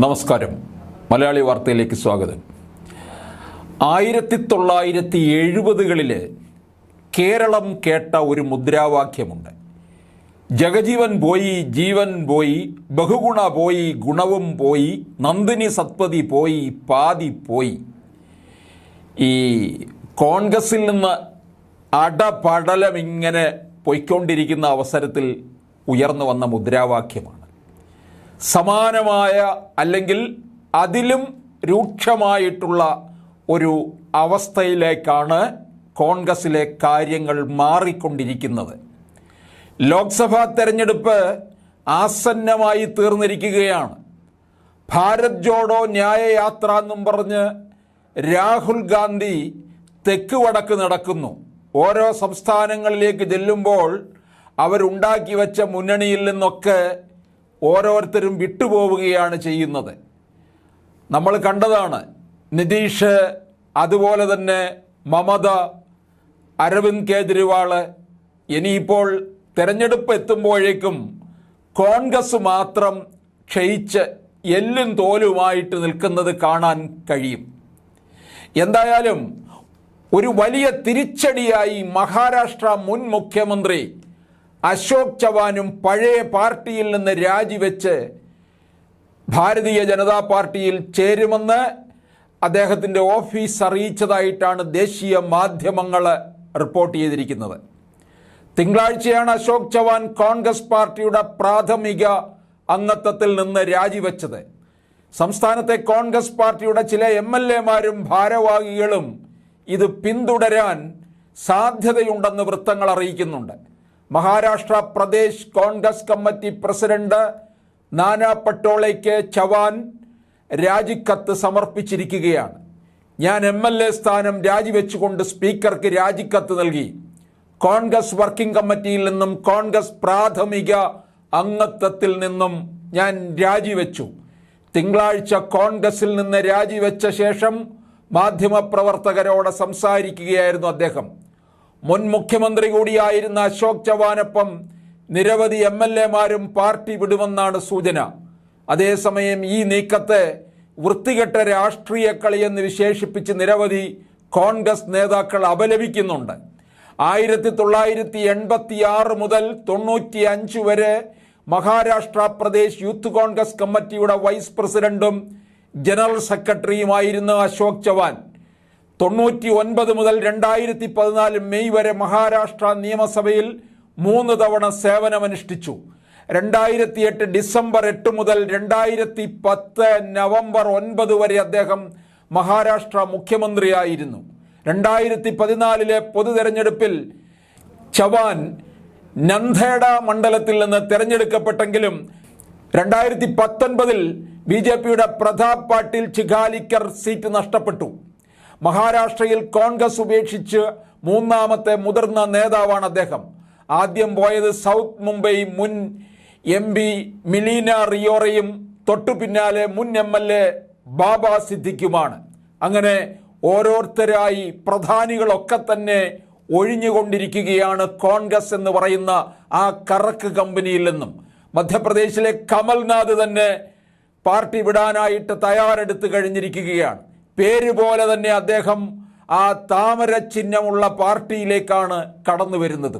നമസ്കാരം. മലയാളി വാർത്തയിലേക്ക് സ്വാഗതം. ആയിരത്തി തൊള്ളായിരത്തി എഴുപതുകളിൽ കേരളം കേട്ട ഒരു മുദ്രാവാക്യമുണ്ട്. ജഗജീവൻ പോയി ജീവൻ പോയി ബഹുഗുണ പോയി ഗുണവും പോയി നന്ദിനി സത്പതി പോയി പാതി പോയി. ഈ കോൺഗ്രസിൽ നിന്ന് അടപടലം ഇങ്ങനെ പൊയ്ക്കൊണ്ടിരിക്കുന്ന അവസരത്തിൽ ഉയർന്നു വന്ന മുദ്രാവാക്യമാണ്. സമാനമായ അല്ലെങ്കിൽ അതിലും രൂക്ഷമായിട്ടുള്ള ഒരു അവസ്ഥയിലേക്കാണ് കോൺഗ്രസിലെ കാര്യങ്ങൾ മാറിക്കൊണ്ടിരിക്കുന്നത്. ലോക്സഭാ തെരഞ്ഞെടുപ്പ് ആസന്നമായി തീർന്നിരിക്കുകയാണ്. ഭാരത് ജോഡോ ന്യായയാത്ര എന്നും പറഞ്ഞ് രാഹുൽ ഗാന്ധി തെക്ക് വടക്ക് നടക്കുന്നു. ഓരോ സംസ്ഥാനങ്ങളിലേക്ക് ചെല്ലുമ്പോൾ അവരുണ്ടാക്കി വെച്ച മുന്നണിയിൽ നിന്നൊക്കെ ഓരോരുത്തരും വിട്ടുപോവുകയാണ് ചെയ്യുന്നത്. നമ്മൾ കണ്ടതാണ് നിതീഷ് അതുപോലെ തന്നെ മമത അരവിന്ദ് കേജ്രിവാൾ ഇനിയിപ്പോൾ തെരഞ്ഞെടുപ്പ് എത്തുമ്പോഴേക്കും കോൺഗ്രസ് മാത്രം ക്ഷയിച്ച് എല്ലും തോലുമായിട്ട് നിൽക്കുന്നത് കാണാൻ കഴിയും. എന്തായാലും ഒരു വലിയ തിരിച്ചടിയായി മഹാരാഷ്ട്ര മുൻ മുഖ്യമന്ത്രി അശോക് ചവാനും പഴയ പാർട്ടിയിൽ നിന്ന് രാജിവെച്ച് ഭാരതീയ ജനതാ പാർട്ടിയിൽ ചേരുമെന്ന് അദ്ദേഹത്തിന്റെ ഓഫീസ് അറിയിച്ചതായിട്ടാണ് ദേശീയ മാധ്യമങ്ങൾ റിപ്പോർട്ട് ചെയ്തിരിക്കുന്നത്. തിങ്കളാഴ്ചയാണ് അശോക് ചവാൻ കോൺഗ്രസ് പാർട്ടിയുടെ പ്രാഥമിക അംഗത്വത്തിൽ നിന്ന് രാജിവെച്ചത്. സംസ്ഥാനത്തെ കോൺഗ്രസ് പാർട്ടിയുടെ ചില എം എൽ എമാരും ഭാരവാഹികളും ഇത് പിന്തുടരാൻ സാധ്യതയുണ്ടെന്ന് വൃത്തങ്ങൾ അറിയിക്കുന്നുണ്ട്. Maharashtra Pradesh Congress committee president Nana പട്ടോളയ്ക്ക് Chavan രാജിക്കത്ത് സമർപ്പിച്ചിരിക്കുകയാണ്. ഞാൻ എം എൽ എ സ്ഥാനം രാജിവെച്ചുകൊണ്ട് സ്പീക്കർക്ക് രാജിക്കത്ത് നൽകി. കോൺഗ്രസ് വർക്കിംഗ് കമ്മിറ്റിയിൽ നിന്നും കോൺഗ്രസ് പ്രാഥമിക അംഗത്വത്തിൽ നിന്നും ഞാൻ രാജിവെച്ചു. തിങ്കളാഴ്ച കോൺഗ്രസിൽ നിന്ന് രാജിവെച്ച ശേഷം മാധ്യമപ്രവർത്തകരോട് സംസാരിക്കുകയായിരുന്നു അദ്ദേഹം. മുൻ മുഖ്യമന്ത്രി കൂടിയായിരുന്ന അശോക് ചവാനൊപ്പം നിരവധി എം എൽ എമാരും പാർട്ടി വിടുമെന്നാണ് സൂചന. അതേസമയം ഈ നീക്കത്തെ വൃത്തികെട്ട രാഷ്ട്രീയ കളിയെന്ന് വിശേഷിപ്പിച്ച് നിരവധി കോൺഗ്രസ് നേതാക്കൾ അപലപിക്കുന്നുണ്ട്. ആയിരത്തി തൊള്ളായിരത്തി എൺപത്തി ആറ് മുതൽ തൊണ്ണൂറ്റി അഞ്ച് വരെ മഹാരാഷ്ട്ര പ്രദേശ് യൂത്ത് കോൺഗ്രസ് കമ്മിറ്റിയുടെ വൈസ് പ്രസിഡന്റും ജനറൽ സെക്രട്ടറിയുമായിരുന്ന അശോക് ചവാൻ. തൊണ്ണൂറ്റി ഒൻപത് മുതൽ രണ്ടായിരത്തി പതിനാല് മെയ് വരെ മഹാരാഷ്ട്ര നിയമസഭയിൽ മൂന്ന് തവണ സേവനമനുഷ്ഠിച്ചു. രണ്ടായിരത്തി എട്ട് ഡിസംബർ എട്ട് മുതൽ രണ്ടായിരത്തി പത്ത് നവംബർ ഒൻപത് വരെ അദ്ദേഹം മഹാരാഷ്ട്ര മുഖ്യമന്ത്രിയായിരുന്നു. രണ്ടായിരത്തി പതിനാലിലെ പൊതു തെരഞ്ഞെടുപ്പിൽ ചവാൻ നന്ദേഡ മണ്ഡലത്തിൽ നിന്ന് തിരഞ്ഞെടുക്കപ്പെട്ടെങ്കിലും രണ്ടായിരത്തി പത്തൊൻപതിൽ ബി ജെ പിയുടെ പ്രതാപ് പാട്ടീൽ ചിഖാലിക്കർ സീറ്റ് നഷ്ടപ്പെട്ടു. മഹാരാഷ്ട്രയിൽ കോൺഗ്രസ് ഉപേക്ഷിച്ച് മൂന്നാമത്തെ മുതിർന്ന നേതാവാണ് അദ്ദേഹം. ആദ്യം പോയത് സൗത്ത് മുംബൈ മുൻ എം പി മിലീന റിയോറയും തൊട്ടു പിന്നാലെ മുൻ എം എൽ എ ബാബ സിദ്ദിഖുമാണ്. അങ്ങനെ ഓരോരുത്തരായി പ്രധാനികളൊക്കെ തന്നെ ഒഴിഞ്ഞുകൊണ്ടിരിക്കുകയാണ് കോൺഗ്രസ് എന്ന് പറയുന്ന ആ കറക്ക് കമ്പനിയിൽ നിന്നും. മധ്യപ്രദേശിലെ കമൽനാഥ് തന്നെ പാർട്ടി വിടാനായിട്ട് തയ്യാറെടുത്ത് കഴിഞ്ഞിരിക്കുകയാണ്. പേര് പോലെ തന്നെ അദ്ദേഹം ആ താമര ചിഹ്നമുള്ള പാർട്ടിയിലേക്കാണ് കടന്നു വരുന്നത്